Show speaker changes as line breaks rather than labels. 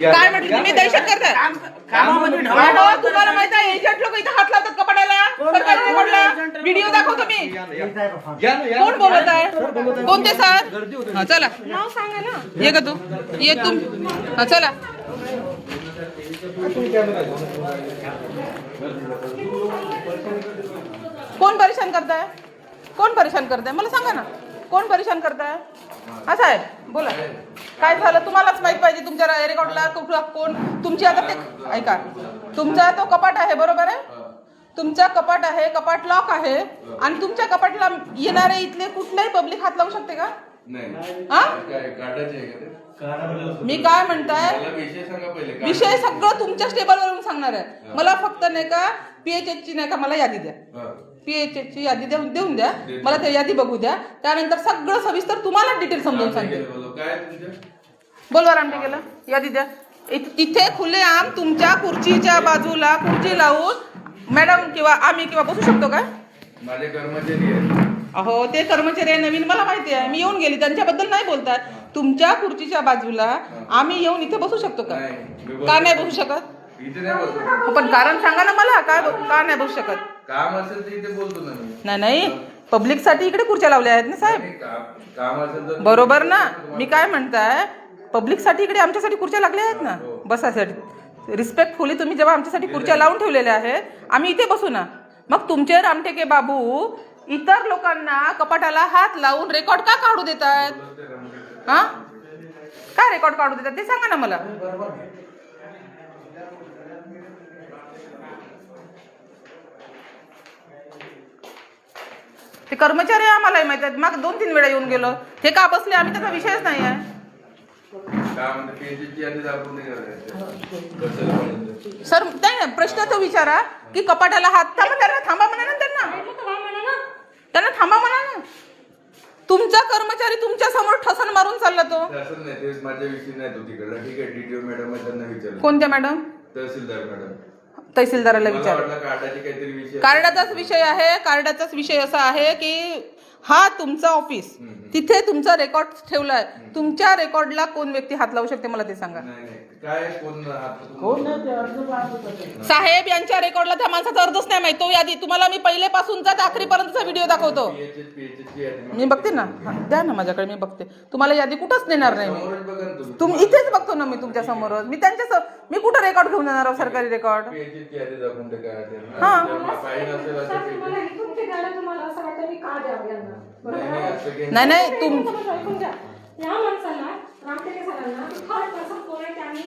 काय म्हटलं? तुम्ही दहशत अहो, तुम्हाला माहीत आहे एजंट लोक इथं हात लावतात रेकॉर्डला व्हिडिओ दाखवतो मी. कोण बोलत आहे? कोणते सर? हा चला. नाव सांगा ना. ये का तू? ये तुम हा चला. कोण परेशान करताय? कोण परेशान करताय? मला सांगा ना. कोण परेशान करताय? हा साहेब बोला. काय झालं? तुम्हालाच माहीत पाहिजे तुमच्या रेकॉर्डला कुठला कोण तुमची आता ते ऐका. तुमचा तो कपाट आहे बरोबर आहे? तुमचा कपाट आहे कपाट लॉक आहे. आणि तुमच्या कपाटला येणारे इथले कुठलेही पब्लिक हात लावू शकते का? हा? मी काय म्हणताय?
विषय सांगा पहिले काय-
विषय सगळं तुमच्या टेबलवरून सांगणार आहे. मला फक्त नाही का पीएचएच ची नाही का मला यादी द्या.
हा.
पीएचएच ची यादी देऊन देऊन द्या. मला ते यादी बघू द्या. त्यानंतर सगळं सविस्तर तुम्हाला डिटेल समजावून
काय
सांगते बोलवा रामटे गेलं. यादी द्या. इथे खुलेआम तुमच्या खुर्चीच्या बाजूला खुर्ची लावून मॅडम किंवा आम्ही किंवा बसू शकतो का?
माझे कर्मचारी
अहो ते कर्मचारी आहे नवीन मला माहिती आहे. मी येऊन गेली त्यांच्याबद्दल नाही बोलतात. तुमच्या खुर्चीच्या बाजूला आम्ही येऊन इथे बसू शकतो का. का नाही बसू शकत?
इथे नाही बसतो
पण कारण सांगा ना मला काय का नाही बसू शकत?
काम असेल तर इथे बोलतो ना मी.
नाही नाही. पब्लिकसाठी इकडे खुर्च्या लावल्या आहेत ना साहेब.
नाही, काम- काम असेल तर
बरोबर ना. मी काय म्हणताय? पब्लिकसाठी इकडे आमच्यासाठी खुर्च्या लागल्या आहेत ना? बसासाठी रिस्पेक्टफुली तुम्ही जेव्हा आमच्यासाठी खुर्च्या लावून ठेवलेल्या आहेत आम्ही इथे बसू ना. मग तुमचे रामटेके बाबू इतर लोकांना कपाटाला हात लावून रेकॉर्ड का काढू देत आहेत हा काय रेकॉर्ड काढू देतात ते सांगा ना मला ते कर्मचारी आम्हालाही माहीत आहेत मग दोन तीन वेळा येऊन गेलो हे का बसले आम्ही त्याचा विषयच नाही आहे? सर नाही प्रश्न तो विचारा की कपाटाला हात थांबा त्यांना थांबा म्हणा त्यांना थांबा म्हणा ना. तुमचा कर्मचारी तुमच्यासमोर ठसन मारून चालला तो.
ते असं नाही ते माझ्याविषयी नाही तो तिकडला. ठीक आहे डीटीओ मॅडम त्यांना विचारलं.
कोणत्या मॅडम?
तहसीलदार मॅडम.
तहसीलदाराला विचार. कार्डाचाच विषय आहे कार्डाचाच विषय असा आहे की हा तुमचा ऑफिस तिथे तुमचा रेकॉर्ड ठेवलाय. तुमच्या रेकॉर्डला कोण व्यक्ती हात लावू शकते मला ते सांगा.
नाही नाही. काय कोण हात
कोण नाही ते अर्ज पाहतो
साहेब यांच्या रेकॉर्डला त्या माणसाचा अर्धच नाही माहीत. तो यादी तुम्हाला मी पहिलेपासूनचा ते आखरीपर्यंतचा व्हिडिओ दाखवतो. मी बघते ना. हा, द्या ना माझ्याकडे मी बघते. तुम्हाला यादी कुठंच देणार नाही मी.
तुम्ही.
तुम इथेच बघतो ना मी तुमच्या समोरच. मी त्यांच्या मी कुठं रेकॉर्ड घेऊन जाणार आहो सरकारी रेकॉर्ड
PHS ची यादी दाखवून ते काय.
हा.
असेल असं काही-
तुम्हाला इथून ते द्यायला तुम्हाला असं वाटतं मी का द्यावं यांना
नाही, नाही, असं काही
नाही नाही तुम
तुम्ही ऐकून घ्या या माणसाला रामटेके सरांना थर्ड पर्सन कोण आहे त्यांनी